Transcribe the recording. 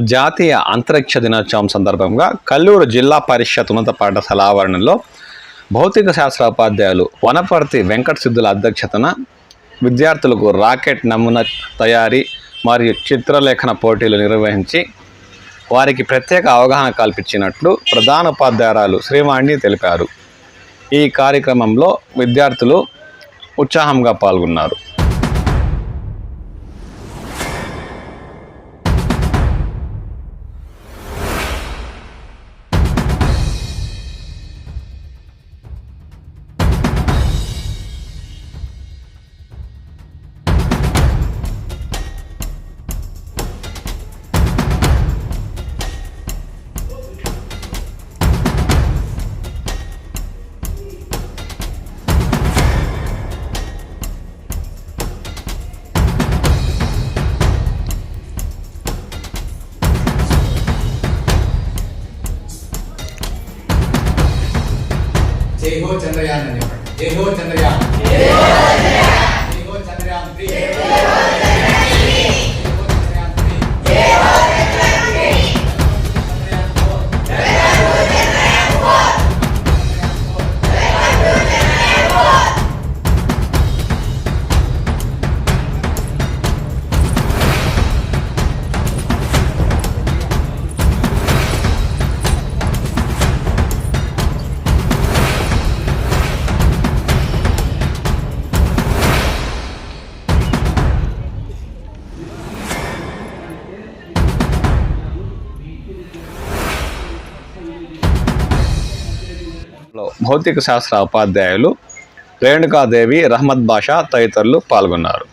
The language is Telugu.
జాతీయ అంతరిక్ష దినోత్సవం సందర్భంగా కల్లూరు జిల్లా పరిషత్ ఉన్నత పాఠశాల ఆవరణలో భౌతిక శాస్త్ర ఉపాధ్యాయులు వనపర్తి వెంకట సిద్ధుల అధ్యక్షతన విద్యార్థులకు రాకెట్ నమూనా తయారీ మరియు చిత్రలేఖన పోటీలు నిర్వహించి వారికి ప్రత్యేక అవగాహన కల్పించినట్లు ప్రధాన ఉపాధ్యాయురాలు శ్రీవాణి తెలిపారు. ఈ కార్యక్రమంలో విద్యార్థులు ఉత్సాహంగా పాల్గొన్నారు. జై హో చంద్రయాన్ అని చెప్పండి. జై హో చంద్రయాన్. లో భౌతిక శాస్త్ర ఉపాధ్యాయులు రేణుకాదేవి రహమద్ బాషా తదితరులు పాల్గొన్నారు.